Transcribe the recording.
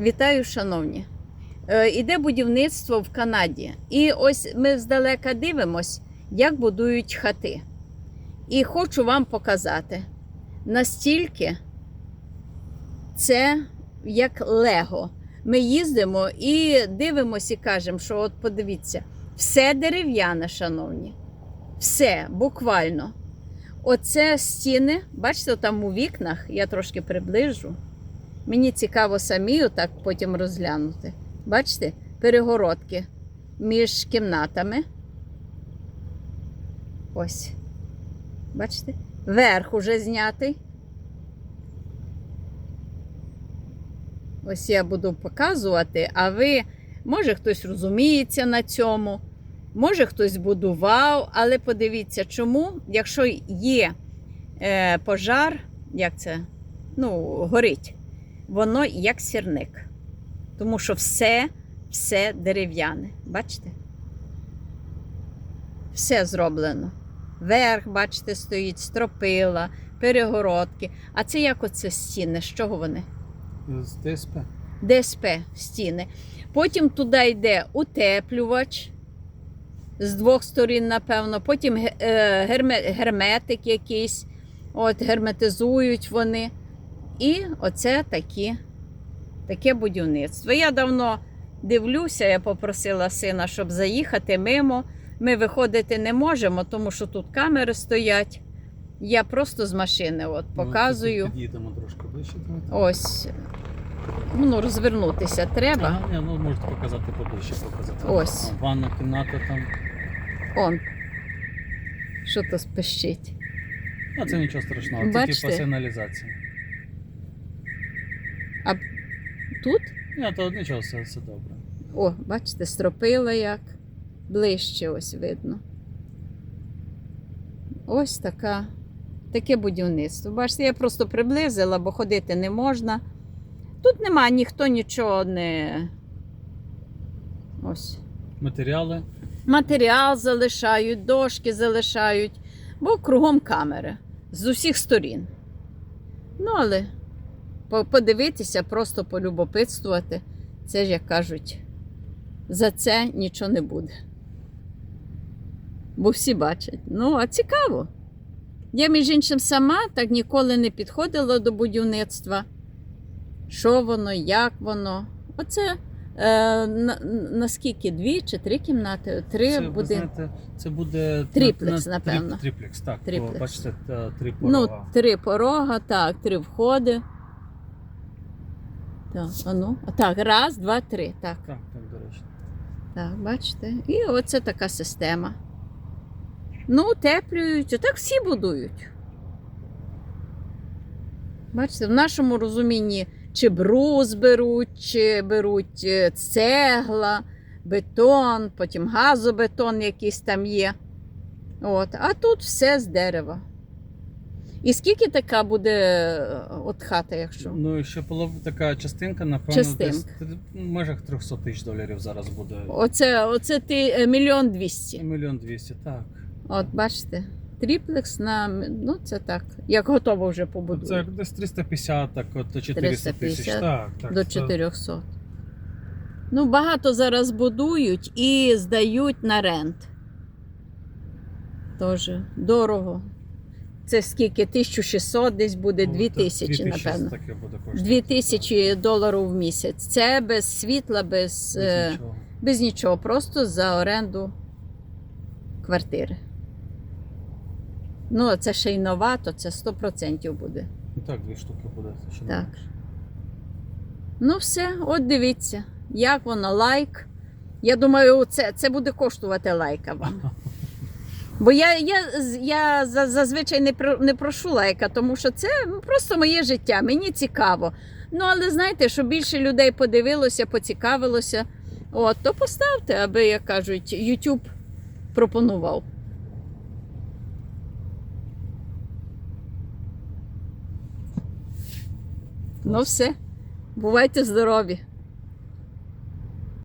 Вітаю, шановні. Е, Іде будівництво в Канаді. І ось ми здалека дивимось, як будують хати. І хочу вам показати, настільки це як Лего. Ми їздимо і дивимося і кажемо, що от подивіться, все дерев'яне, шановні. Все, буквально. Оце стіни, бачите, там у вікнах, я трошки приближу. Мені цікаво самі отак потім розглянути. Бачите, перегородки між кімнатами. Ось. Бачите? Верх уже знятий. Ось я буду показувати, а ви, може, хтось розуміється на цьому, може, хтось будував, але подивіться, чому, якщо є е, пожар, як це? Ну, горить, воно як сірник. Тому що все, все дерев'яне. Бачите? Все зроблено. Верх, бачите, стоїть, стропила, перегородки. А це як оце стіни? З чого вони? З ДСП. ДСП стіни. Потім туди йде утеплювач з двох сторін, напевно. Потім е, герме- герметик якийсь, от, герметизують вони. І оце такі, таке будівництво. Я давно дивлюся, я попросила сина, щоб заїхати мимо. Ми виходити не можемо, тому що тут камери стоять. Я просто з машини от, показую. Ну, Під'їдемо трошки ближче. Ось. Ну, розвернутися треба. Ага, ні, ну можете показати поближче показати. Ось. Там Ванна кімната там. Он. Що то спищить. Ну, це нічого страшного. Це Бачите? типу сигналізація. Тут? Ні, то нічого, все, все добре. О, бачите, стропила як. Ближче ось видно. Ось така, таке будівництво. Бачите, я просто приблизила, бо ходити не можна. Тут нема ніхто нічого не. Ось. Матеріали. Матеріал залишають, дошки залишають, бо кругом камери з усіх сторін. Ну, але подивитися, просто полюбопитствувати, це ж як кажуть, за це нічого не буде. Бо всі бачать. Ну, а цікаво. Я, між іншим, сама так ніколи не підходила до будівництва. Що воно, як воно. Оце е, на, наскільки дві чи три кімнати? Три це, будинки. знаєте, це буде Триплекс, на- на- напевно. Триплекс, так. Триплекс. Бо, бачите, три Ну, три порога, так, три входи. Так, а ну. Так, раз, два, три. Так, Так, так, до речі. так, бачите. І оце така система. Ну, утеплюють, отак всі будують. Бачите, в нашому розумінні чи брус беруть, чи беруть е, цегла, бетон, потім газобетон якийсь там є. От. А тут все з дерева. І скільки така буде е, от хата, якщо? Ну, ще полов... така частинка, напевно, Частинка. десь т- в межах 300 тисяч доларів зараз буде. Оце, оце ти е, мільйон двісті. Мільйон двісті, так. От бачите, тріплекс на ну це так, як готово вже побудують. Це десь 350, так, от до 400 тисяч. 350 Так, так. до це- 400. Ну, багато зараз будують і здають на рент. Тож дорого. Це скільки? 1600 десь буде, Ну, 2000, напевно. Таке буде коштувати. 2000 доларів в місяць. Це без світла, без, Без е, нічого. без нічого, просто за оренду квартири. Ну, це ще й нова, то це 100% буде. Ну, так, дві штуки буде. Ще не Так. менше. Ну, все, от дивіться, як воно лайк. Я думаю, це, це буде коштувати лайка вам. Бо я, я, я зазвичай не, про- не прошу лайка, тому що це просто моє життя, мені цікаво. Ну, але знаєте, щоб більше людей подивилося, поцікавилося, от, то поставте, аби, як кажуть, YouTube пропонував. Ну, все. Бувайте здорові!